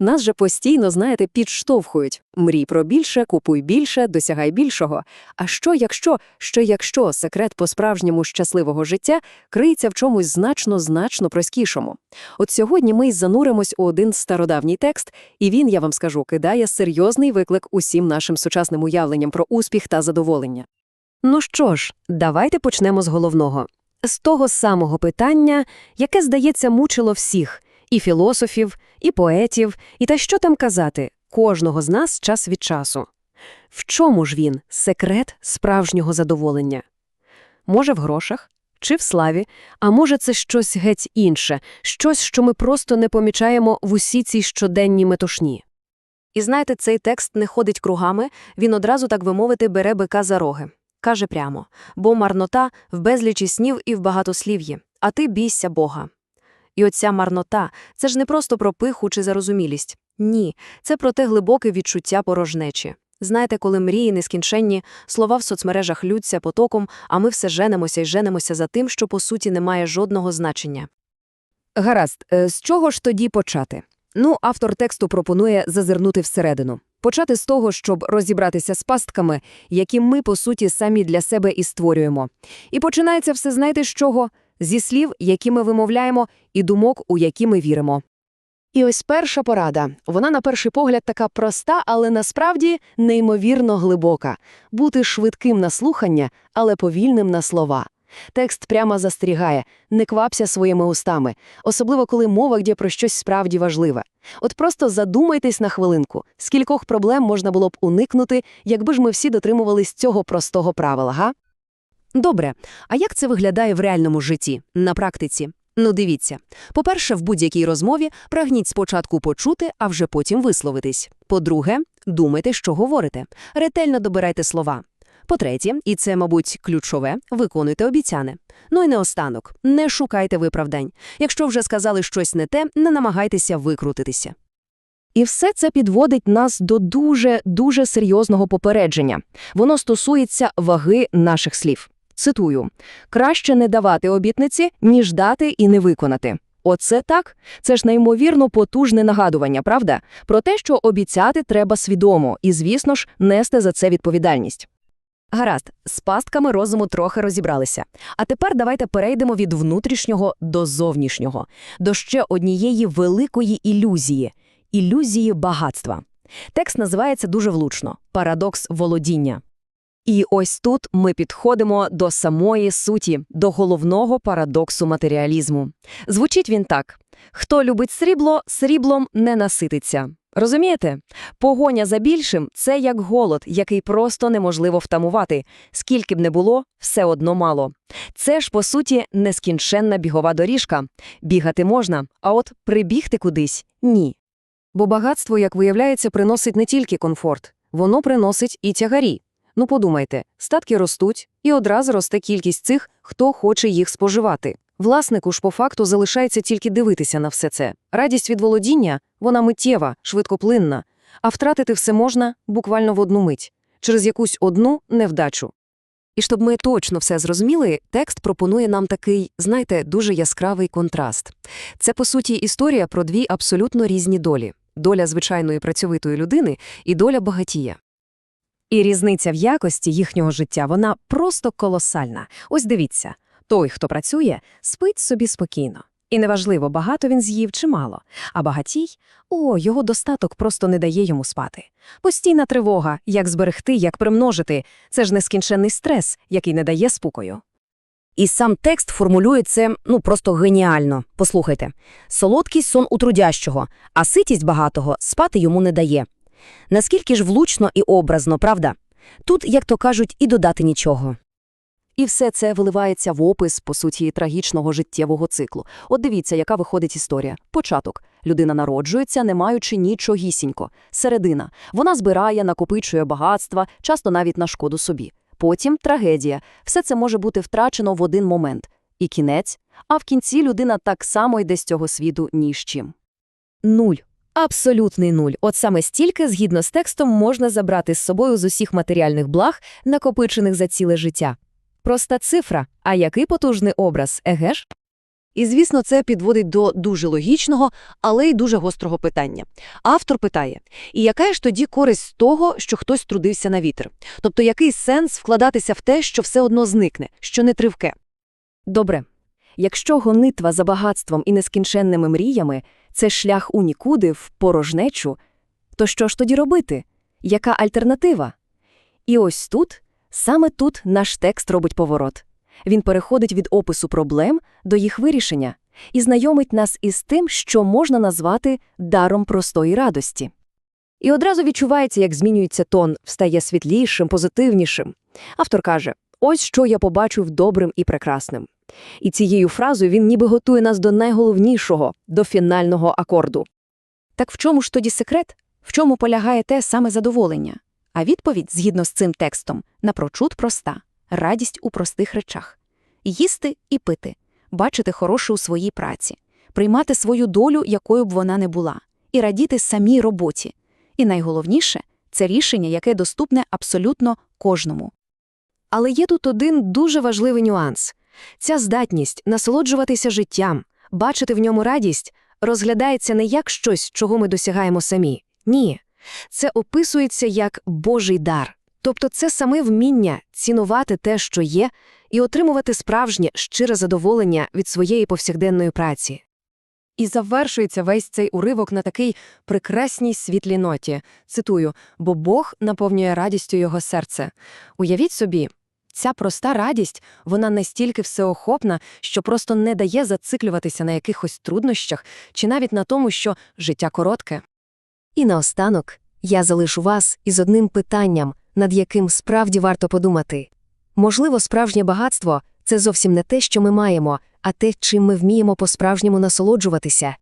Нас же постійно, знаєте, підштовхують. Мрій про більше, купуй більше, досягай більшого. А що якщо, що якщо секрет по-справжньому щасливого життя криється в чомусь значно-значно простішому? От сьогодні ми й зануримось у один стародавній текст, і він, я вам скажу, кидає серйозний виклик усім нашим сучасним уявленням про успіх та задоволення. Ну що ж, давайте почнемо з головного. З того самого питання, яке, здається, мучило всіх – і філософів, і поетів, і та що там казати, кожного з нас час від часу. В чому ж він секрет справжнього задоволення? Може, в грошах? Чи в славі? А може, це щось геть інше, щось, що ми просто не помічаємо в усій цій щоденній метушні. І знаєте, цей текст не ходить кругами, він одразу, так би мовити, бере бика за роги. Каже прямо «Бо марнота в безлічі снів і в багатослів'ї, а ти бійся Бога». І оця марнота – це ж не просто про пиху чи зарозумілість. Ні, це про те глибоке відчуття порожнечі. Знаєте, коли мрії нескінченні, слова в соцмережах лються потоком, а ми все женемося і женемося за тим, що по суті не має жодного значення. Гаразд, е, з чого ж тоді почати? Ну, автор тексту пропонує зазирнути всередину. Почати з того, щоб розібратися з пастками, які ми, по суті, самі для себе і створюємо. І починається все, знаєте, з чого? Зі слів, які ми вимовляємо, і думок, у які ми віримо. І ось перша порада. Вона, на перший погляд, така проста, але насправді неймовірно глибока. Бути швидким на слухання, але повільним на слова. Текст прямо застерігає «не квапся своїми устами», особливо коли мова йде про щось справді важливе. От просто задумайтесь на хвилинку, скількох проблем можна було б уникнути, якби ж ми всі дотримувались цього простого правила, га? Добре, а як це виглядає в реальному житті, на практиці? Ну, дивіться. По-перше, в будь-якій розмові прагніть спочатку почути, а вже потім висловитись. По-друге, думайте, що говорите. Ретельно добирайте слова. По-третє, і це, мабуть, ключове, виконуйте обіцяне. Ну і наостанок, не шукайте виправдань. Якщо вже сказали щось не те, не намагайтеся викрутитися. І все це підводить нас до дуже-дуже серйозного попередження. Воно стосується ваги наших слів. Цитую: «Краще не давати обітниці, ніж дати і не виконати». Оце так? Це ж неймовірно потужне нагадування, правда? Про те, що обіцяти треба свідомо і, звісно ж, нести за це відповідальність. Гаразд, з пастками розуму трохи розібралися. А тепер давайте перейдемо від внутрішнього до зовнішнього, до ще однієї великої ілюзії – ілюзії багатства. Текст називається дуже влучно «Парадокс володіння». І ось тут ми підходимо до самої суті, до головного парадоксу матеріалізму. Звучить він так: хто любить срібло, сріблом не насититься. Розумієте? Погоня за більшим це як голод, який просто неможливо втамувати. Скільки б не було, все одно мало. Це ж, по суті, нескінченна бігова доріжка. Бігати можна, а от прибігти кудись ні. Бо багатство, як виявляється, приносить не тільки комфорт, воно приносить і тягарі. Ну подумайте, статки ростуть, і одразу росте кількість цих, хто хоче їх споживати. Власнику ж по факту залишається тільки дивитися на все це. Радість від володіння, вона миттєва, швидкоплинна, а втратити все можна буквально в одну мить, через якусь одну невдачу. І щоб ми точно все зрозуміли, текст пропонує нам такий, знаєте, дуже яскравий контраст. Це, по суті, історія про дві абсолютно різні долі – доля звичайної працьовитої людини і доля багатія. І різниця в якості їхнього життя, вона просто колосальна. Ось дивіться, той, хто працює, спить собі спокійно. І неважливо, багато він з'їв чи мало. А багатій – о, його достаток просто не дає йому спати. Постійна тривога, як зберегти, як примножити – це ж нескінченний стрес, який не дає спокою. І сам текст формулює це, ну, просто геніально. Послухайте. Солодкий сон у трудящого, а ситість багатого спати йому не дає. Наскільки ж влучно і образно, правда? Тут, як то кажуть, і додати нічого. І все це виливається в опис, по суті, трагічного життєвого циклу. От дивіться, яка виходить історія. Початок. Людина народжується, не маючи нічогісінько. Середина. Вона збирає, накопичує багатства, часто навіть на шкоду собі. Потім трагедія. Все це може бути втрачено в один момент. І кінець. А в кінці людина так само йде з цього світу ні з чим. Нуль. Абсолютний нуль. От саме стільки, згідно з текстом, можна забрати з собою з усіх матеріальних благ, накопичених за ціле життя. Проста цифра, а який потужний образ, еге ж? І, звісно, це підводить до дуже логічного, але й дуже гострого питання. Автор питає, і яка ж тоді користь з того, що хтось трудився на вітер? Тобто який сенс вкладатися в те, що все одно зникне, що не тривке? Добре. Якщо гонитва за багатством і нескінченними мріями – це шлях у нікуди, в порожнечу, то що ж тоді робити? Яка альтернатива? І ось тут, саме тут наш текст робить поворот. Він переходить від опису проблем до їх вирішення і знайомить нас із тим, що можна назвати даром простої радості. І одразу відчувається, як змінюється тон, встає світлішим, позитивнішим. Автор каже, ось що я побачив добрим і прекрасним. І цією фразою він ніби готує нас до найголовнішого, до фінального акорду. Так в чому ж тоді секрет? В чому полягає те саме задоволення? А відповідь, згідно з цим текстом, напрочуд проста – радість у простих речах. Їсти і пити, бачити хороше у своїй праці, приймати свою долю, якою б вона не була, і радіти самій роботі. І найголовніше – це рішення, яке доступне абсолютно кожному. Але є тут один дуже важливий нюанс. Ця здатність насолоджуватися життям, бачити в ньому радість, розглядається не як щось, чого ми досягаємо самі. Ні. Це описується як Божий дар. Тобто це саме вміння цінувати те, що є, і отримувати справжнє, щире задоволення від своєї повсякденної праці. І завершується весь цей уривок на такий прекрасній світлій ноті. Цитую, бо Бог наповнює радістю його серце. Уявіть собі, ця проста радість, вона настільки всеохопна, що просто не дає зациклюватися на якихось труднощах чи навіть на тому, що життя коротке. І наостанок я залишу вас із одним питанням, над яким справді варто подумати. Можливо, справжнє багатство – це зовсім не те, що ми маємо, а те, чим ми вміємо по-справжньому насолоджуватися.